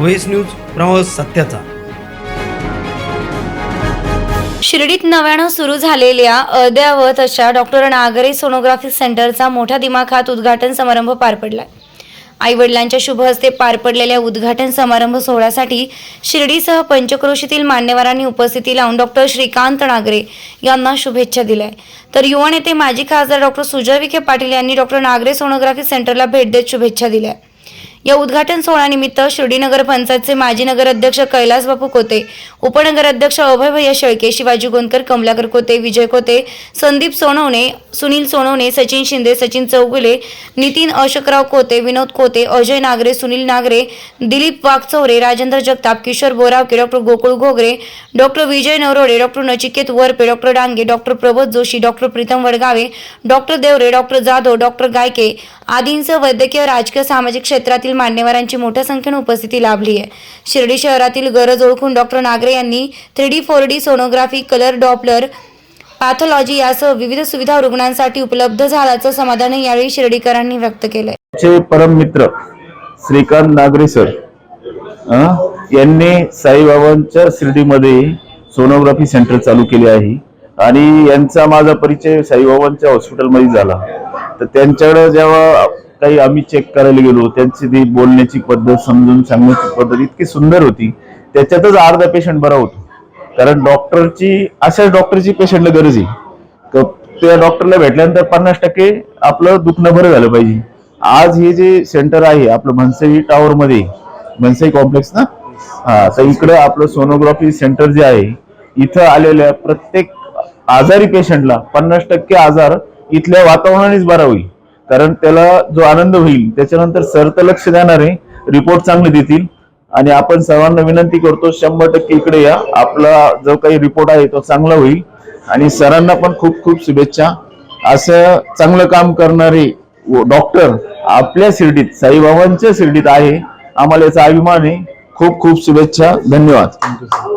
व्हेस news प्रवास सत्याचा. शिर्डीत नव्यानं सुरू झालेल्या अद्यावत अशा डॉक्टर नागरे सोनोग्राफी सेंटरचा मोठ्या दिमाखात उद्घाटन समारंभ पार पडला आई वडिलांच्या शुभ हस्ते पार पडलेल्या उद्घाटन समारंभ सोहळ्यासाठी शिर्डीसह पंचक्रोशीतील मान्यवरांनी उपस्थिती लावून डॉक्टर श्रीकांत नागरे यांना शुभेच्छा दिल्या. तर युवा नेते माजी खासदार डॉक्टर सुजय विखे पाटील यांनी डॉक्टर नागरे सोनोग्राफी सेंटरला भेट देत शुभेच्छा दिल्या. या उद्घाटन सोहळ्यानिमित्त शिर्डी नगर पंचायतचे माजी नगराध्यक्ष कैलास बापू कोते उपनगराध्यक्ष अभय भैया शेळके शिवाजी गोंदकर कमलाकर कोते विजय कोते Sandeep Sonawane Sunil Sonawane Sachin Shinde Sachin Chougule Nitin Ashokrao Kote Vinod Kote Ajay Nagare Sunil Nagare Dilip Waghchaure Rajendra Jagtap Kishor Borawake doctor Gokul Ghogare doctor Vijay Navrode doctor Nachiket Varpe doctor Dange doctor Prabodh Joshi doctor Pritam Wadgave doctor Deore doctor Jadhav doctor Gayke आदींसह वैद्यकीय राजकीय सामाजिक क्षेत्रातील मान्यवरांची मोठ्या संख्येने उपस्थिती लाभली आहे. शिर्डी शहरातील गरज ओळखून डॉक्टर नागरे यांनी three D four D sonography colour Doppler pathology यासह विविध सुविधा रुग्णांसाठी उपलब्ध झाल्याचं समाधान यावेळी शिर्डीकरांनी व्यक्त केलंय. परम मित्र श्रीकांत नागरे सर यांनी साईबाबांच्या शिर्डीमध्ये सोनोग्राफी सेंटर चालू केले आहे. आणि यांचा माझा परिचय साईबाबांच्या हॉस्पिटलमध्ये झाला. तर त्यांच्याकडे जेव्हा काही आम्ही चेक करायला गेलो त्यांची ती बोलण्याची पद्धत समजून सांगण्याची पद्धत इतकी सुंदर होती. त्याच्यातच अर्धा पेशंट बरा होतो. कारण डॉक्टरची अशाच डॉक्टरची पेशंटला गरज आहे. त्या डॉक्टरला भेटल्यानंतर पन्नास टक्के आपलं दुखणं बरं झालं पाहिजे. आज हे जे सेंटर आहे आपलं मनसई टावर मध्ये मनसई कॉम्प्लेक्स ना? हा तर इकडे आपलं सोनोग्राफी सेंटर जे आहे इथं आलेल्या प्रत्येक आजारी पेशंटला पन्नास टक्के आजार इथल्या वातावरणानेच बरा होईल. कारण त्याला जो आनंद होईल त्याच्यानंतर सर तर लक्ष देणारे रिपोर्ट चांगले देतील. आणि आपण सर्वांना विनंती करतो शंभर टक्के इकडे या. आपला जो काही रिपोर्ट आहे तो चांगला होईल. आणि सरांना पण खूप खूप शुभेच्छा. असं चांगलं काम करणारे डॉक्टर आपल्या शिर्डीत साईबाबांच्या शिर्डीत आहे. आम्हाला याचा अभिमान आहे. खूप खूप शुभेच्छा. धन्यवाद.